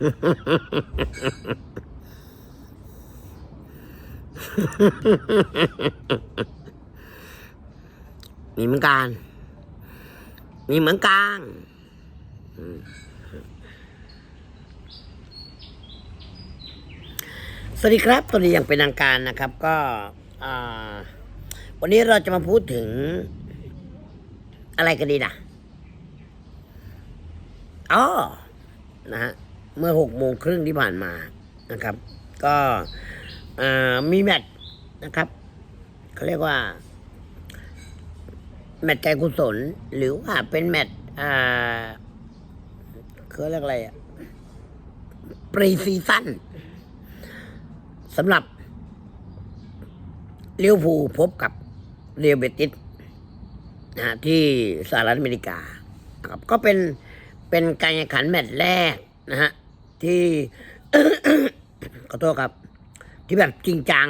มีเหมือนกัน มีเหมือนกันสวัสดีครับตอนนี้ยังเป็นทางการนะครับก็วันนี้เราจะมาพูดถึง อะไรกันดีนะอ๋อนะฮะ เมื่อหกโมงครึ่งที่ผ่านมานะครับ ก็มีแมตช์นะครับเขาเรียกว่า แมตช์ใจกุศล หรือว่าเป็นแมตช์อ่าเขาเรียกอะไรอะปรีซีซั่นสำหรับเลี้ยวภูพบกับเรียวเบติสนะฮะที่สหรัฐอเมริกาครับก็เป็นเป็นการแข่งขันแมตช์แรกนะฮะ ที่ ขอโทษครับ ที่แบบจริงจัง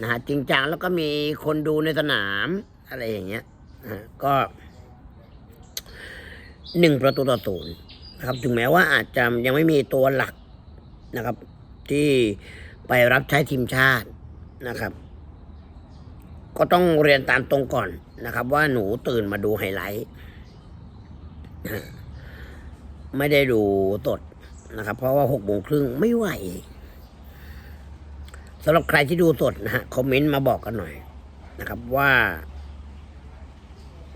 นะฮะจริงจังแล้วก็มีคนดูในสนามอะไรอย่างเงี้ยนะฮะก็หนึ่งประตูต่อศูนย์นะครับ ถึงแม้ว่าอาจจะยังไม่มีตัวหลักนะครับ ที่ไปรับใช้ทีมชาตินะครับ ก็ต้องเรียนตามตรงก่อนนะครับ ว่าหนูตื่นมาดูไฮไลท์ไม่ได้ดูสด นะครับ เพราะว่าหกโมงครึ่งไม่ไหวสำหรับใครที่ดูสดนะฮะคอมเมนต์มาบอกกันหน่อยนะครับว่า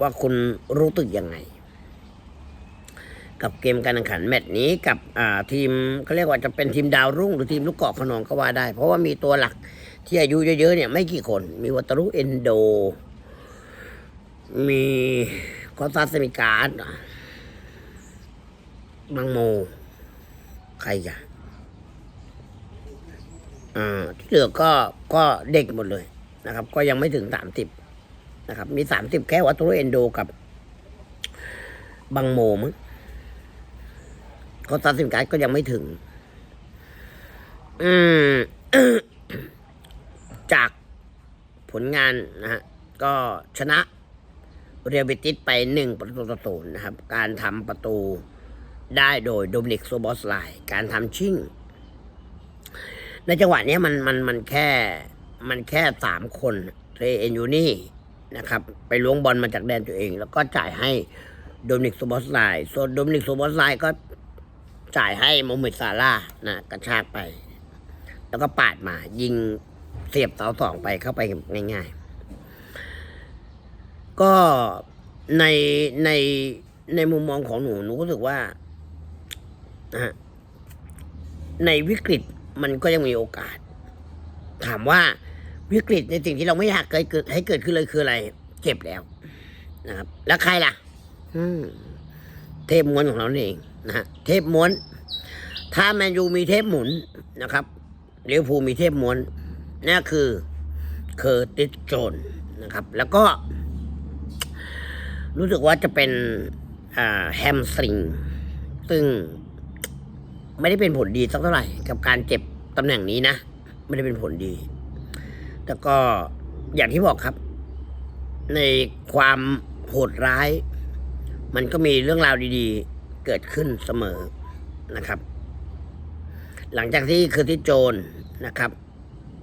ว่าคุณรู้สึกยังไง กับเกมการแข่งขันแมตช์นี้กับอ่าทีมเขาเรียกว่าจะเป็นทีมดาวรุ่ง หรือทีมลูกเกาะขนองก็ว่าได้ เพราะว่ามีตัวหลักที่อายุเยอะๆเนี่ยไม่กี่คน มีวัตรุเอนโด มีคอสตาสมิการ์ดบางโม ใครกันอ่าที่เหลือก็ก็เด็กหมดเลยนะครับ ก็ยังไม่ถึงสามสิบนะครับ มีสามสิบแค่วัตถุเอนโดกับบังโมมั้งก็ตัดสินการก็ยังไม่ถึง อืม จากผลงานนะฮะ ก็ชนะเรียลเบติสไปหนึ่งประตูต่อศูนย์นะครับ การทำประตู ได้โดยโดมินิกโซบอสไลการทำชิ่ง ในจังหวะนี้มันมันมันแค่มันแค่สามคนเทรเอนยูนี่นะครับ ไปล้วงบอลมาจากแดนตัวเอง แล้วก็จ่ายให้โดมินิกโซบอสไลส่วนโดมินิกโซบอสไลก็จ่ายให้โมมเมดซาร่านะกระชากไป แล้วก็ปาดมา ยิงเสียบเสาสองไปเข้าไปง่ายๆ ก็ในในในมุมมองของหนูหนูก็รู้สึกว่า ในวิกฤตมันก็ยังมีโอกาส ถามว่าวิกฤตในสิ่งที่เราไม่อยากเกิดเกิดให้เกิดขึ้นเลยคืออะไร เจ็บแล้วนะครับ แล้วใครล่ะ อืมเทพม้วนของเราเองนะฮะเทพม้วน ถ้าแมนยูมีเทพหมุนนะครับเลี้ยวภูลมีเทพม้วนนั่นคือเคอร์ติสโจนนะครับ แล้วก็ รู้สึกว่าจะเป็นแฮมสตริง ซึ่ง ไม่ได้เป็นผลดีสักเท่าไหร่ กับการเจ็บตำแหน่งนี้นะ ไม่ได้เป็นผลดี แต่ก็อย่างที่บอกครับ ในความโหดร้าย มันก็มีเรื่องราวดีๆ เกิดขึ้นเสมอนะครับ หลังจากที่คือที่โจนนะครับ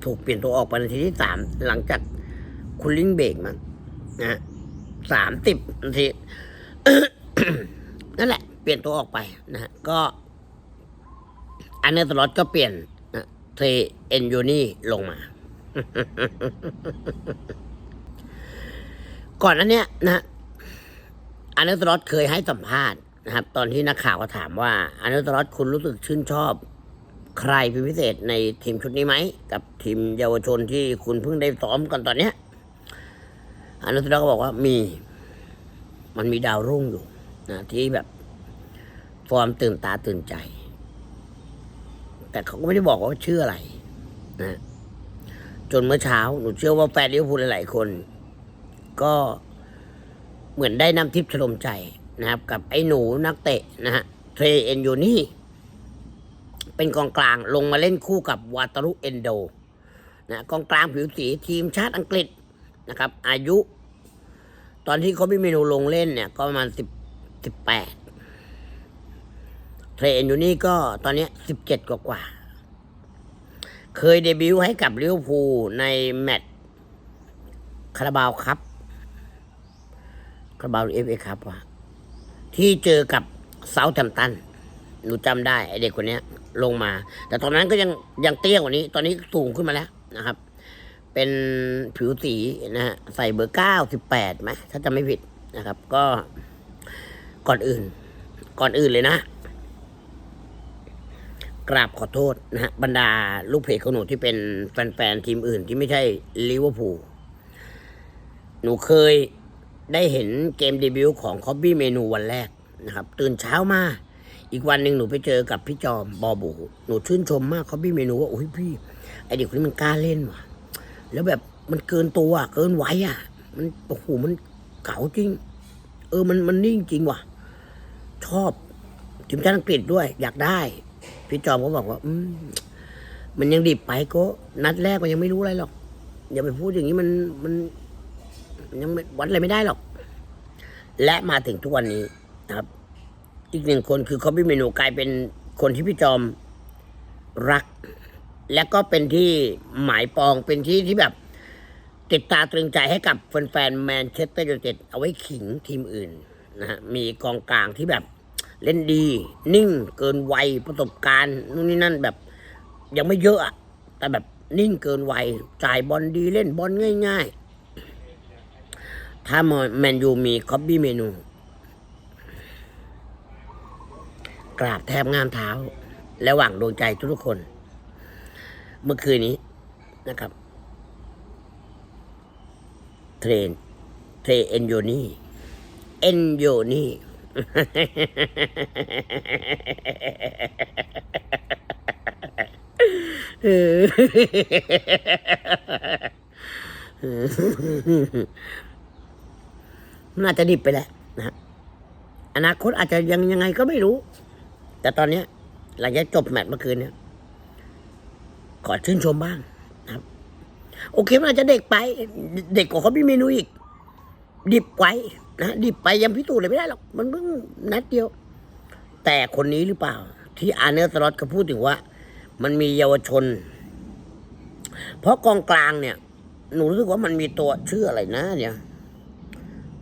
ถูกเปลี่ยนตัวออกไปในทีที่สามหลังจากคุณลิงเบรกมันนะสามสิบนาทีนั่นแหละ เปลี่ยนตัวออกไปนะก็ อันเนอร์สล็อตก็เปลี่ยนเทรเอนยูนี่ลงมา ก่อนนั้นเนี้ยนะอันเนอร์สล็อตเคยให้สัมภาษณ์นะครับ ตอนที่นักข่าวก็ถามว่าอันเนอร์สล็อตคุณรู้สึกชื่นชอบใครเป็นพิเศษในทีมชุดนี้ไหม กับทีมเยาวชนที่คุณเพิ่งได้ซ้อมกันตอนเนี้ยอันเนอร์สล็อตก็บอกว่ามีมันมีดาวรุ่งอยู่นะที่แบบ ฟอร์มตื่นตาตื่นใจ แต่เขาก็ไม่ได้บอกว่าชื่ออะไรนะจนเมื่อเช้าหนูเชื่อว่าแฟนลิเวอร์พูลหลายๆคน ก็เหมือนได้น้ำทิพย์ชโลมใจนะครับ กับไอ้หนูนักเตะนะฮะเทรเอนโยนี่ เป็นกองกลางลงมาเล่นคู่กับวาตารุเอนโดนะกองกลางผิวสีทีมชาติอังกฤษนะครับ อายุ ตอนที่เขาพี่เมนูลงเล่นเนี่ย ก็ประมาณสิบสิบแปด เทรนอยู่นี่ก็ตอนนี้สิบเจ็ดกว่า เคยเดบิวต์ให้กับลิเวอร์พูลในแมตช์คาราบาวครับคาราบาวเอฟเอครับวะที่เจอกับเซาท์แฮมป์ตันหนูจำได้ไอเด็กคนนี้ลงมา แต่ตอนนั้นก็ยังยังเตี้ยกว่านี้ ตอนนี้สูงขึ้นมาแล้วนะครับ เป็นผิวสีนะฮะใส่เบอร์เก้าสิบแปดไหมถ้าจำไม่ผิดนะครับ ก็ก่อนอื่น ก่อนอื่นเลยนะ กราบขอโทษนะฮะบรรดาลูกเพจของหนูที่เป็นแฟนๆทีมอื่นที่ไม่ใช่ลิเวอร์พูลหนูเคยได้เห็นเกมเดบิวต์ของคอบบี้เมนูวันแรกนะครับ ตื่นเช้ามา อีกวันหนึ่งหนูไปเจอกับพี่จอมบอบูหนูชื่นชมมากคอบบี้เมนูว่าโอ้ยพี่ไอเด็กคนนี้มันกล้าเล่นว่ะ แล้วแบบมันเกินตัวเกินไว้อะ มันโอ้โหมันเก๋าจริง เออมันมันนิ่งจริงว่ะ ชอบทีมชาติอังกฤษด้วยอยากได้ พี่จอมก็บอกว่า อืมมันยังดิบไปก็นัดแรกมันยังไม่รู้อะไรหรอก อย่าไปพูดอย่างนี้มันมันมันยังวัดอะไรไม่ได้หรอก และมาถึงทุกวันนี้นะครับ อีกหนึ่งคนคือคอปปี้เมนูกลายเป็นคนที่พี่จอมรัก และก็เป็นที่หมายปองเป็นที่ที่แบบ ติดตาตรึงใจให้กับแฟนๆแมนเชสเตอร์ยูไนเต็ดเอาไว้ขิงทีมอื่นนะฮะมีกองกลางที่แบบ เล่นดี นิ่งเกินวัยประสบการณ์นู่นนี่นั่นแบบยังไม่เยอะอะแต่แบบนิ่งเกินวัยจ่ายบอลดีเล่นบอลง่าย ๆ ถ้าแมนยูมีคอบบี้เมนู กราบแทบงามเท้า และหวังดวงใจทุกคน เมื่อคืนนี้นะครับ เทรน เทรเอนโยนี่ เอนโยนี่ น่าจะดิบไปแล้วนะอนาคตอาจจะยังยังไงก็ไม่รู้ แต่ตอนนี้หลังจากจบแมตช์เมื่อคืนเนี้ยขอชื่นชมบ้างนะครับ โอเคมันอาจจะเด็กไป เด็กกว่าเขาพี่เมนูอีก ดิบไว้ นะดิบไปยังพิสูจน์เลยไม่ได้หรอกมันเพิ่งนัดเดียว แต่คนนี้หรือเปล่า ที่อาร์เนอร์สล็อตก็พูดถึงว่า มันมีเยาวชน เพราะกองกลางเนี่ย หนูรู้สึกว่ามันมีตัวชื่ออะไรนะเนี่ย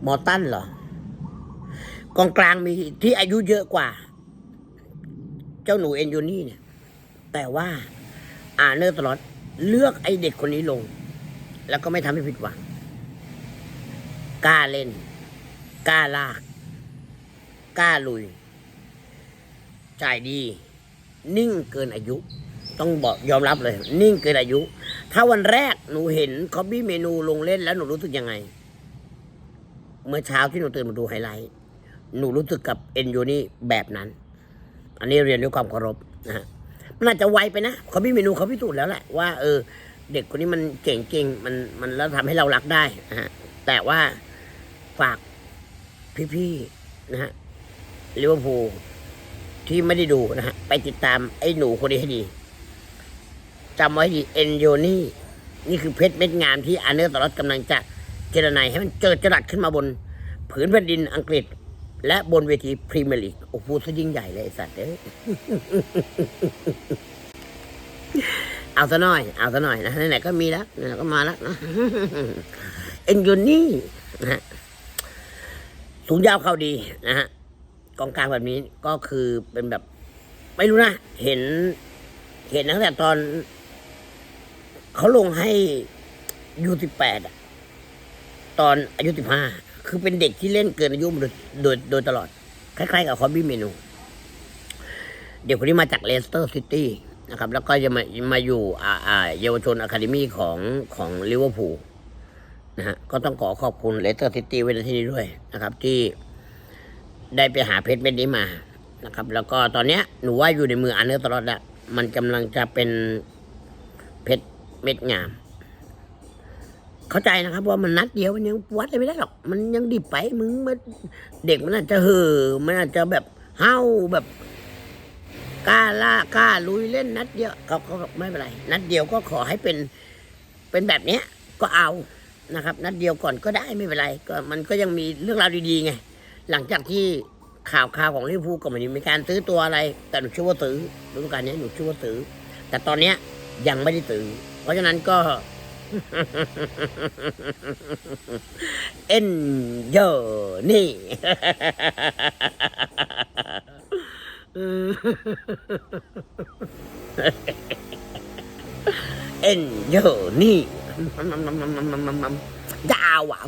มอตันเหรอกองกลางมีที่อายุเยอะกว่า เจ้าหนูเอ็นยูนี่เนี่ย แต่ว่าอาร์เนอร์สล็อตเลือกไอเด็กคนนี้ลง แล้วก็ไม่ทำให้ผิดหวังกล้าเล่น กล้าลากกล้าลุย จ่ายดี นิ่งเกินอายุ ต้องบอกยอมรับเลย นิ่งเกินอายุ ถ้าวันแรกหนูเห็นคอบี้เมนูลงเล่นแล้วหนูรู้สึกยังไง เมื่อเช้าที่หนูตื่นมาดูไฮไลท์หนูรู้สึกกับเอ็นยูนี่แบบนั้น อันนี้เรียนด้วยความเคารพนะฮะมันอาจจะไวไปนะเขาพี่เมนูเขาพิสูจน์แล้วแหละว่าเออ เด็กคนนี้มันเก่งจริงมันมันแล้วทำให้เรารักได้นะฮะแต่ว่าฝาก พี่ๆนะฮะลิเวอร์พูลที่ไม่ได้ดูนะฮะ ไปติดตามไอ้หนูคนนี้ให้ดีจำไว้ดีเอนโยนี่ นี่คือเพชรเม็ดงามที่อาเนอร์ตลอดกำลังจะเจรนายให้มันเจิดจรัสขึ้นมาบน ผืนแผ่นดินอังกฤษ และบนเวทีพรีเมียร์ลีกโอ้โหซะยิ่งใหญ่เลยไอสัตว์เอ้ยเอาซะหน่อย เอาซะหน่อยนะไหนๆก็มีแล้วไหนๆก็มาแล้วนะเอ็นยูนี่นะฮะ สูงยาวเข้าดีนะฮะกองกลางแบบนี้ก็คือเป็นแบบ ไม่รู้นะ เห็น เห็นตั้งแต่ตอน เขาลงให้ยูสิบแปดตอนอายุสิบห้าคือเป็นเด็กที่เล่นเกินอายุโดยโดยโดยตลอด คล้ายๆกับคอบบี้เมนู เด็กคนนี้มาจากเลสเตอร์ซิตี้นะครับ แล้วก็จะมามาอยู่อ่าอ่าเยาวชนอะคาเดมี่ของของลิเวอร์พูล นะฮะก็ต้องขอขอบคุณเลสเตอร์ซิตี้ไว้ในที่นี้ด้วยนะครับ ที่ได้ไปหาเพชรเม็ดนี้มานะครับ แล้วก็ตอนเนี้ยหนูว่าอยู่ในมืออันเนอร์ตลอดแล้วมันกำลังจะเป็นเพชรเม็ดงาม เข้าใจนะครับว่ามันนัดเดียวมันยังวัดอะไรไม่ได้หรอก มันยังดิบไปมึงมันเด็กมันอาจจะเห่อมันอาจจะแบบเฮ้าแบบกล้าล่ากล้าลุยเล่นนัดเดียวก็ก็ไม่เป็นไร นัดเดียวก็ขอให้เป็นเป็นแบบเนี้ยก็เอา นะครับ นัดเดียวก่อนก็ได้ไม่เป็นไรก็มันก็ยังมีเรื่องราวดีๆไงหลังจากที่ข่าวข่าวของลิเวอร์พูลก็ไมันมีการซื้อตัวอะไร แต่หนูเชื่อว่าซื้อฤดูกาลนี้หนูเชื่อว่าซื้อแต่ตอนเนี้ยยังไม่ได้ซื้อเพราะฉะนั้นก็เอ็นเยอนี่เอ็นเยอนี่ ยาวอะ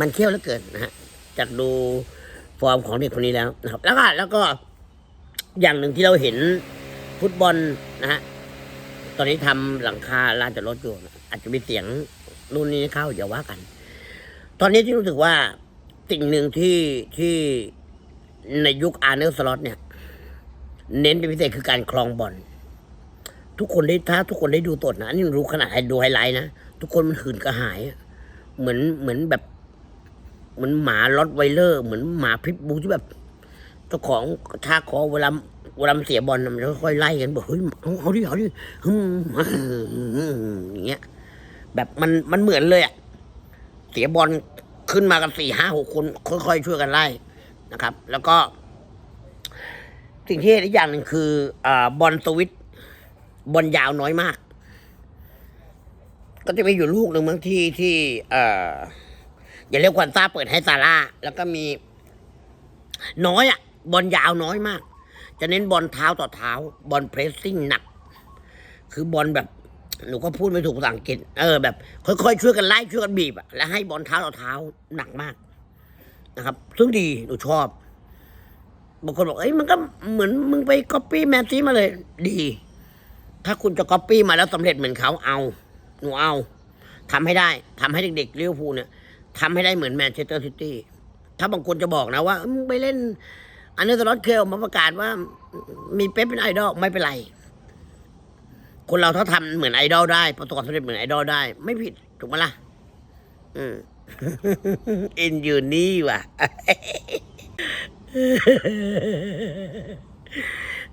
มันเขี้ยวแล้วเกินนะฮะจากดูฟอร์มของเด็กคนนี้แล้วนะครับ แล้วก็แล้วก็อย่างหนึ่งที่เราเห็นฟุตบอลนะฮะตอนนี้ทำหลังคาลานจอดรถอยู่อาจจะมีเสียงนู่นนี่เข้าอย่าว่ากัน ตอนนี้ที่รู้สึกว่าสิ่งหนึ่งที่ที่ในยุคอาร์เนลสล็อตเนี่ย เน้นเป็นพิเศษคือการคลองบอล ทุกคนได้ถ้าทุกคนได้ดูตดนะอันนี่รู้ขนาดให้ดูไฮไลท์นะทุกคนมันหืนกระหายเหมือนเหมือนแบบเหมือนหมาล็อตไวเลอร์ เหมือนหมาพิษบูที่แบบเจ้าของกระชาคอเวลาเวลาเสียบอลมันค่อยๆไล่กันบอกเฮ้ยเอาเอาดิเอาดิฮึมอย่างเงี้ยแบบมันมันเหมือนเลยอะเสียบอลขึ้นมากันสี่ห้าหกคน ค่อยๆช่วยกันไล่นะครับ แล้วก็ สิ่งที่เห็นอีกอย่างหนึ่งคืออบอลสวิตช์ บอลยาวน้อยมาก ก็จะมีอยู่ลูกหนึ่งบางที่ที่ เอ่อ อย่าเรียกควันซ่าเปิดให้ซาร่าแล้วก็มี น้อยอะบอลยาวน้อยมาก จะเน้นบอลเท้าต่อเท้า บอลเพรสซิ่งหนัก คือบอลแบบหนูก็พูดไม่ถูกภาษาอังกฤษเออแบบ ค่อยๆช่วยกันไล่ช่วยกันบีบอะแล้วให้บอลเท้าต่อเท้าหนักมากนะครับ ซึ่งดีหนูชอบบางคนบอกเอ้ยมันก็เหมือนมึงไปก๊อปปี้แมนซีมาเลย ดี ถ้าคุณจะก๊อปปี้มาแล้วสำเร็จเหมือนเขาเอา หนูเอาทำให้ได้ทำให้เด็กๆเลี้ยวภูลเนี่ยทำให้ได้เหมือนแมนเชสเตอร์ซิตี้ถ้าบางคนจะบอกนะว่ามึงไปเล่น อันนี้ตลอดเคยออกมาประกาศว่า มีเป๊ปเป็นไอดอลไม่เป็นไร คนเราถ้าทำเหมือนไอดอลได้ ประสบความสำเร็จเหมือนไอดอลได้ ไม่ผิดถูกไหมล่ะอืมเอ็นอยู่นี่ว่ะ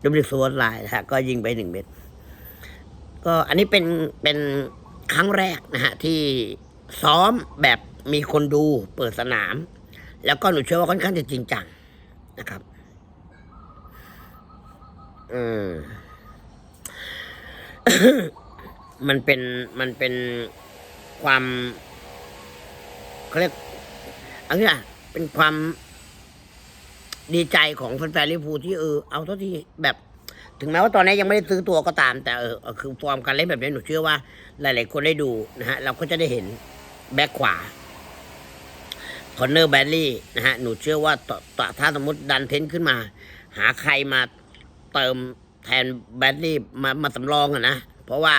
ดูมิกสวอตไลน์นะฮะก็ยิงไปหนึ่งเม็ด ก็อันนี้เป็นเป็นครั้งแรกนะฮะที่ซ้อมแบบมีคนดูเปิดสนาม แล้วก็หนูเชื่อว่าค่อนข้างจะจริงจังนะครับอืมมันเป็นมันเป็นความเขาเรียกอันนี้อะเป็นความดีใจของแฟนๆลิเวอร์พูที่เออเอาเท่าที่แบบ ถึงแม้ว่าตอนนี้ยังไม่ได้ซื้อตัวก็ตาม แต่เออคือฟอร์มการเล่นแบบนี้หนูเชื่อว่า หลาย ๆ คนได้ดูนะฮะเราก็จะได้เห็นแบ็คขวาคอนเนอร์แบดลี่นะฮะหนูเชื่อว่าต่อถ้าสมมติดันเทนขึ้นมา หาใครมาเติมแทนแบดลี่มามาสำรองอะนะเพราะว่า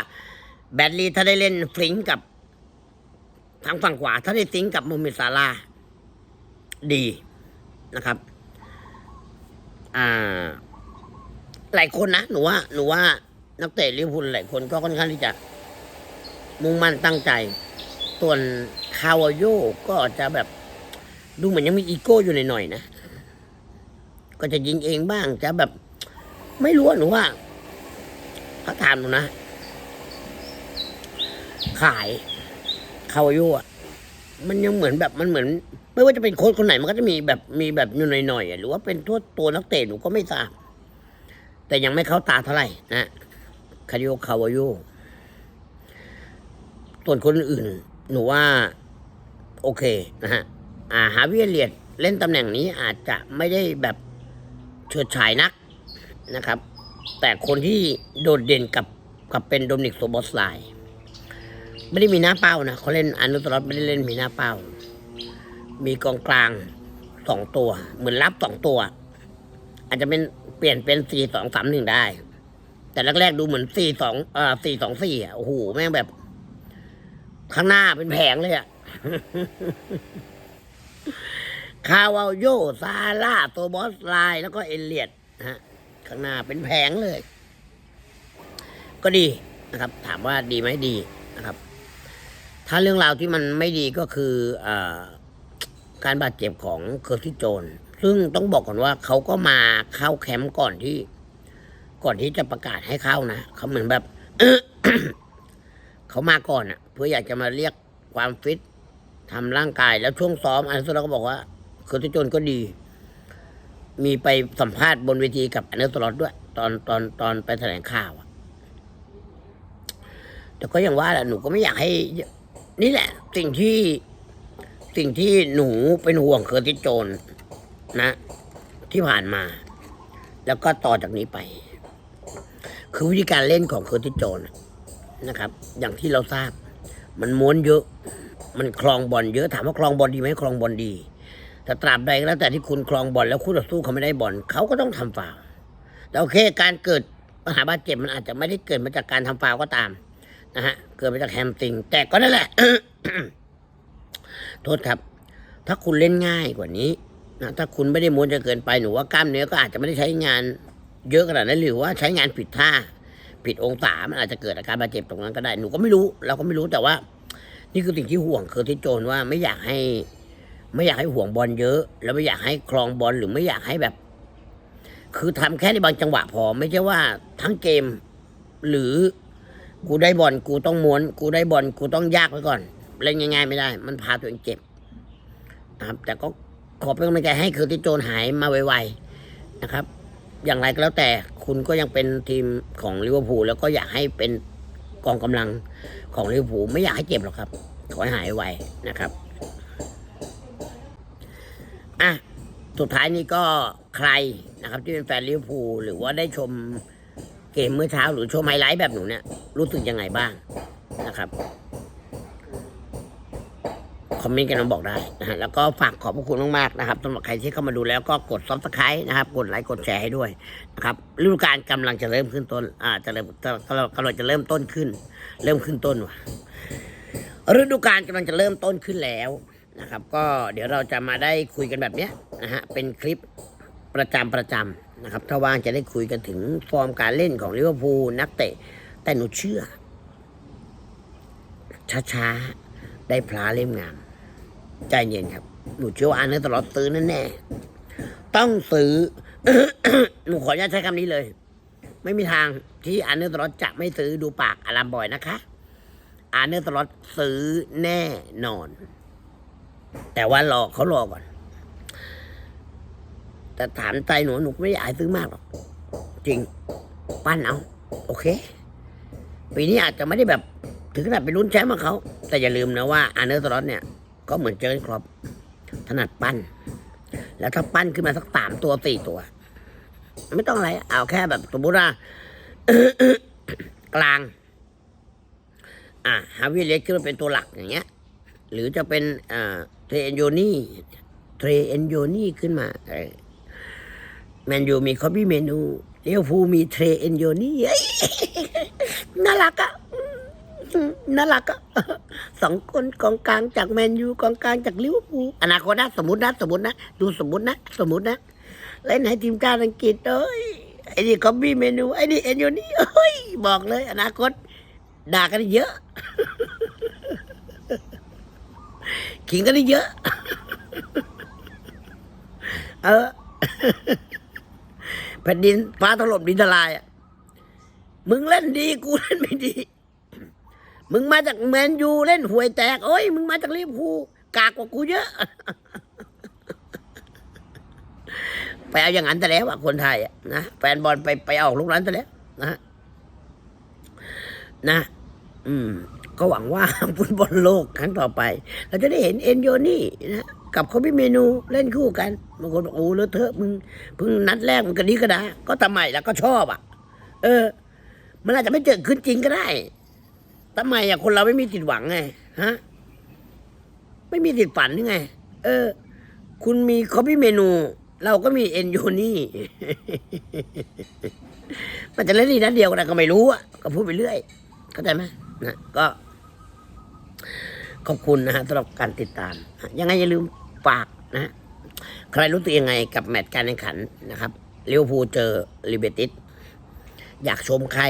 แบดลี่ถ้าได้เล่นฟลิงกับทางฝั่งขวา ถ้าได้ซิงกับโมเมดซาลาดีนะครับ อ่า หลายคนนะหนูว่าหนูว่านักเตะลิเวอร์พูลหลายคนก็ค่อนข้างที่จะ มุ่งมั่นตั้งใจ ส่วนคาวาโยก็จะแบบ ดูเหมือนยังมีอีโก้อยู่หน่อยๆนะ ก็จะยิงเองบ้างจะแบบ ไม่รู้หนูว่าถ้าถามหนูนะ ขายคาวาโยอะมันยังเหมือนแบบมันเหมือน ไม่ว่าจะเป็นโค้ชคนไหนมันก็จะมีแบบมีแบบอยู่หน่อยๆอะหรือว่าเป็นตัวตัวนักเตะหนูก็ไม่ทราบ แต่ยังไม่เข้าตาเท่าไหร่นะคาริโอคาวาโยส่วนคนอื่น หนูว่าโอเคนะฮะอ่าฮาวิเอเลียดเล่นตำแหน่งนี้อาจจะไม่ได้แบบเฉิดฉายนักนะครับ แต่คนที่โดดเด่นกับกับเป็นโดมินิกโซบอสไลไม่ได้มีหน้าเป้านะเขาเล่นอนุตรอสไม่ได้เล่นมีหน้าเป้า มีกองกลางสองตัว เหมือนรับสองตัว อาจจะเป็น เปลี่ยนเป็นสี่สองสามหนึ่งได้ แต่แรกๆดูเหมือนสี่สองเอ่อสี่สองสี่อะโอ้โหแม่งแบบ ข้างหน้าเป็นแผงเลยอะคาวาโยซาร่าโตบอสไลน์แล้วก็เอเลียดฮะข้างหน้าเป็นแผงเลย ก็ดีนะครับ ถามว่าดีไหมดีนะครับ ถ้าเรื่องราวที่มันไม่ดีก็คืออการบาดเจ็บของเคอร์ติโจน ซึ่งต้องบอกก่อนว่าเขาก็มาเข้าแคมป์ก่อนที่ ก่อนที่จะประกาศให้เข้านะเขาเหมือนแบบเขามาก่อนอะ เพื่ออยากจะมาเรียกความฟิตทำร่างกายแล้วช่วงซ้อมอันสุดเราก็บอกว่าเคอร์ติสโจนก็ดี มีไปสัมภาษณ์บนเวทีกับอันเดอร์สล็อตด้วย ตอนตอนตอนไปแถลงข่าวอะแต่ก็ยังว่าแหละหนูก็ไม่อยากให้ นี่แหละ สิ่งที่สิ่งที่หนูเป็นห่วงเคอร์ติโจน นะ ที่ผ่านมา แล้วก็ต่อจากนี้ไป คือวิธีการเล่นของเคอร์ติโจนนะครับ อย่างที่เราทราบ มันม้วนเยอะ มันคลองบอลเยอะถามว่าคลองบอลดีไหมคลองบอลดีแต่ตราบใดก็แล้วแต่ที่คุณคลองบอลแล้วคู่ต่อสู้เขาไม่ได้บอลเขาก็ต้องทำฟาวแต่โอเค การเกิดปัญหาบาดเจ็บมันอาจจะไม่ได้เกิดมาจากการทำฟาวก็ตามนะฮะเกิดมาจากแฮมสตริง แต่ก็นั่นแหละโทษครับ ถ้าคุณเล่นง่ายกว่านี้ นะถ้าคุณไม่ได้ม้วนจะเกินไปหนูว่ากล้ามเนื้อก็อาจจะไม่ได้ใช้งานเยอะขนาดนั้นหรือว่าใช้งานผิดท่า ผิดองศามันอาจจะเกิดอาการบาดเจ็บตรงนั้นก็ได้หนูก็ไม่รู้เราก็ไม่รู้แต่ว่า นี่คือสิ่งที่ห่วงคือที่โจนว่าไม่อยากให้ ไม่อยากให้ห่วงบอลเยอะ แล้วไม่อยากให้คลองบอลหรือไม่อยากให้แบบ คือทำแค่ในบางจังหวะพอ ไม่ใช่ว่าทั้งเกม หรือกูได้บอลกูต้องม้วน กูได้บอลกูต้องยากไว้ก่อนเล่นง่ายๆไม่ได้ มันพาตัวเองเจ็บนะครับแต่ก็ ขอเป็นกำลังใจให้คือที่โจนหายมาไวๆนะครับ อย่างไรก็แล้วแต่คุณก็ยังเป็นทีมของลิเวอร์พูลแล้วก็อยากให้เป็นกองกำลังของลิเวอร์พูลไม่อยากให้เจ็บหรอกครับ ขอให้หายไวนะครับอะสุดท้ายนี้ก็ใครนะครับ ที่เป็นแฟนลิเวอร์พูลหรือว่าได้ชมเกมเมื่อเช้าหรือชมไฮไลท์แบบหนูเนี่ยรู้สึกยังไงบ้างนะครับ คอมเมนต์กันมาบอกได้นะฮะแล้วก็ฝากขอบพระคุณมากๆนะครับสำหรับใครที่เข้ามาดูแล้วก็กดซับสไครต์นะครับ กดไลค์กดแชร์ให้ด้วยนะครับฤดูกาลกำลังจะเริ่มขึ้นต้นอ่าจะเริ่มจะกำลังกำลังจะเริ่มต้นขึ้น เริ่มขึ้นต้นว่ะฤดูกาลกำลังจะเริ่มต้นขึ้นแล้วนะครับ ก็เดี๋ยวเราจะมาได้คุยกันแบบเนี้ยนะฮะเป็นคลิปประจำประจำนะครับ ถ้าว่างจะได้คุยกันถึงฟอร์มการเล่นของลิเวอร์พูลนักเตะแต่หนูเชื่อช้าๆ ได้พลาเล่มงาม ใจเย็นครับ หนูเชื่อว่าอันนี้ตลอดซื้อแน่แน่ๆต้องซื้อ หนูขออนุญาตใช้คำนี้เลย ไม่มีทางที่อันเนอร์ตลอดจะไม่ซื้อดูปากอารามบ่อยนะคะอันเนอร์ตลอดซื้อแน่นอน แต่ว่ารอเขารอก่อน แต่ถามใจหนูหนูไม่อยากซื้อมากหรอก จริง ปั้นเอา โอเค ปีนี้อาจจะไม่ได้แบบถึงขนาดไปลุ้นแชมป์กับเขา แต่อย่าลืมนะว่าอันเนอร์ตลอดเนี่ย ก็เหมือนเจอร์เกนครอปถนัดปั้น แล้วถ้าปั้นขึ้นมาสักสามตัวสี่ตัว ไม่ต้องอะไร เอาแค่แบบสมมติว่ากลาง อ่าฮาวิเล็กขึ้นมาเป็นตัวหลักอย่างเงี้ย หรือจะเป็นอ่าเทรนโยนี่เทรนโยนี่ขึ้นมาเออแมนยูมีคอปปี้เมนูเลี้ยวฟูมีเทรนโยนี่น่ารักอะ น่ารักอะสองคนกองกลางจากแมนยูกองกลางจากลิเวอร์พูลอนาคตนะสมมตินะสมมตินะดูสมมตินะสมมตินะเล่นให้ทีมชาติอังกฤษเอ้ยไอ้นี่คอมบี้เมนูไอ้นี่เอ็นโยนี่เอ้ยบอกเลย อนาคต ด่ากันเยอะ ขิงกันเยอะ เออแผ่นดินฟ้าถล่มดินทลายอะมึงเล่นดีกูเล่นไม่ดี มึงมาจากแมนยูเล่นหวยแตกเอ้ยมึงมาจากลิเวอร์พูลกากกว่ากูเยอะ ไปเอาอย่างนั้นแต่แล้วอะคนไทยอะนะแฟนบอลไปไปออกลูกนั้นแต่แล้วนะนะ อืม ก็หวังว่าฟุตบอลโลกครั้งต่อไป เราจะได้เห็นเอ็นโยนี่นะกับเขาพี่เมนูเล่นคู่กันบางคนบอกโอ้เลอะเทอะมึงเพิ่งนัดแรกมันกระดิกกระดาก็ทำไมแล้วก็ชอบอะ เออ มันอาจจะไม่เจอขึ้นจริงก็ได้ ทำไมอะคนเราไม่มีสิทธิ์หวังไงฮะไม่มีสิทธิ์ฝันยังไง เออ คุณมีคอฟฟี่เมนู เราก็มีเอ็นยูนี่มันจะเล่นดีนัดเดียวกันก็ไม่รู้อะก็พูดไปเรื่อย เข้าใจไหมนะก็ ขอบคุณนะฮะสำหรับการติดตาม ยังไงอย่าลืมฝากนะ ใครรู้ตัวยังไงกับแมตช์การแข่งขันนะครับเลิเวอร์พูเจอลิเบติสอยากชมใคร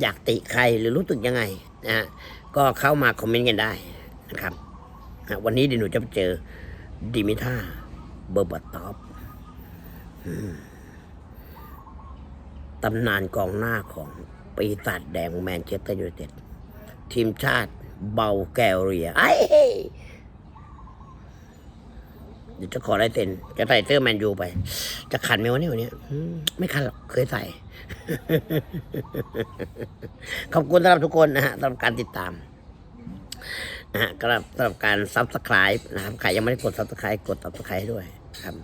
อยากติใครหรือรู้สึกยังไง นะฮะก็เข้ามาคอมเมนต์กันได้นะครับนะวันนี้เดี๋ยวหนูจะไปเจอดิมิท่าเบอร์บัตตอฟอืมตำนานกองหน้าของปีศาจแดงแมนเชสเตอร์ยูไนเต็ดทีมชาติเบลแกเรียไอ้ เดี๋ยวจะขอลายเซ็นจะใส่เสื้อแมนยูไป จะขันไหมวะเนี่ยวันนี้ไม่ขันหรอกเคยใส่ ขอบคุณสำหรับทุกคนนะฮะสำหรับการติดตามนะฮะสำหรับสำหรับการซับสไคร b ์นะครับใครยังไม่ได้กดซับสไคร b ์กดซับสไคร b ์ด้วยครับ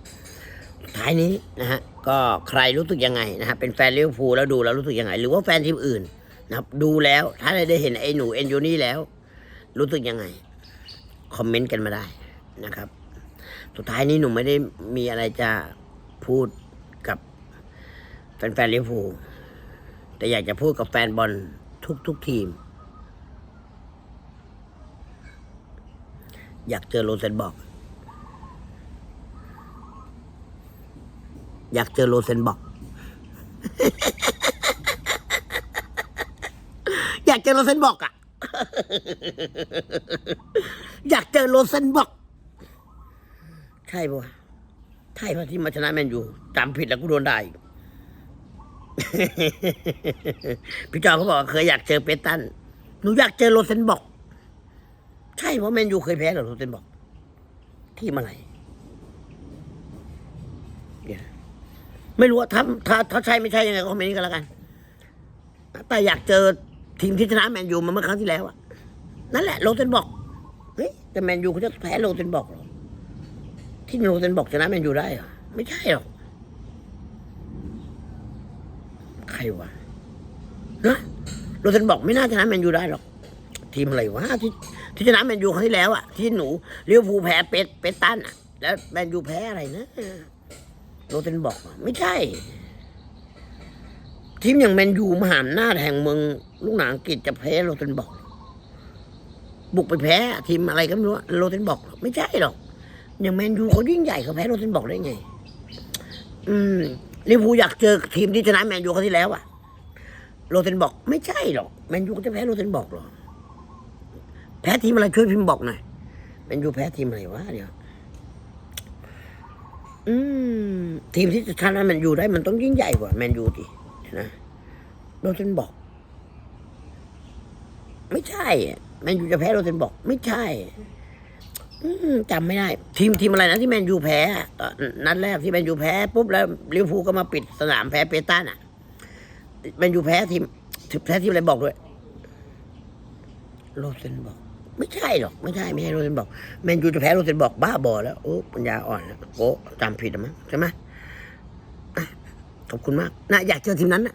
ท้ายนี้นะฮะก็ใครรู้สึกยังไงนะฮะเป็นแฟนลิเวอร์พูลแล้วดูแล้วรู้สึกยังไง หรือว่าแฟนทีมอื่นนะครับ ดูแล้ว ถ้าได้เห็นไอ้หนูเอ็นยูนี่แล้ว รู้สึกยังไง คอมเมนต์กันมาได้นะครับ สุดท้ายนี้หนูไม่ได้มีอะไรจะพูดกับแฟนๆลิเวอร์พูลแต่อยากจะพูดกับแฟนบอลทุกทุกๆทีม อยากเจอโรเซนบอก อยากเจอโรเซนบอก อยากเจอโรเซนบอกอะอยากเจอโรเซนบอก ช่ปะวะใช่ปะที่มาชนะแมนยูจำผิดแล้วกูโดนได้พี่จอเขาบอกเคยอยากเจอเปตันหนูอยากเจอโรเซนบอก ใช่เพราะแมนยูเคยแพ้หรอโรเซนบอก ที่เมื่อไหร่เดี๋ยวนไม่รู้ว่าถ้าถ้าถ้าใช่ไม่ใช่ยังไงก็คอมเมนต์กันแล้วกัน แต่อยากเจอทีมที่ชนะแมนยูมาเมื่อครั้งที่แล้วอะนั่นแหละโรเซนบอกเฮ้ยแต่แมนยูเขาจะแพ้โรเซนบอกเหรอ ที่โรเซนบอกชนะแมนยูได้เหรอไม่ใช่หรอก ใครวะนะโรเซนบอกไม่น่าชนะแมนยูได้หรอก ทีมอะไรวะที่ที่ชนะแมนยูครั้งที่แล้วอะที่หนูเลี้ยวภูแพ้เป็ดเป็ดตันอะแล้วแมนยูแพ้อะไรนะโรเซนบอกไม่ใช่ ทีมอย่างแมนยูมหาอำนาจแห่งเมืองลูกหนังอังกฤษจะแพ้โรเซนบอก บุกไปแพ้ ทีมอะไรก็ไม่รู้โรเซนบอกไม่ใช่หรอก อย่างแมนยูเขายิ่งใหญ่เขาแพ้โรเซนบอกได้ไง อืมลิเวอร์พูลอยากเจอทีมที่ชนะแมนยูครั้งที่แล้วอะโรเซนบอกไม่ใช่หรอกแมนยูจะแพ้โรเซนบอกหรอแพ้ทีมอะไรช่วยพิมพ์บอกหน่อยแมนยูแพ้ทีมอะไรวะเดี๋ยวอืมทีมที่จะชนะแมนยูได้มันต้องยิ่งใหญ่กว่าแมนยูดินะโรเซนบอก ไม่ใช่แมนยูจะแพ้โรเซนบอก ไม่ใช่ จำไม่ได้ ทีมทีมอะไรนะที่แมนยูแพ้ตอนนัดแรกที่แมนยูแพ้ปุ๊บแล้วลิเวอร์พูลก็มาปิดสนามแพ้เปตันอะแมนยูแพ้ทีมแพ้ทีมอะไรบอกด้วยโรเซนบอก ไม่ใช่หรอกไม่ใช่ไม่ใช่โรเซนบอกแมนยูจะแพ้โรเซนบอกบ้าบอแล้วโอ้ปัญญาอ่อนแล้วโอ้จำผิดมั้งใช่ไหมขอบคุณมากนะอยากเจอทีมนั้นนะ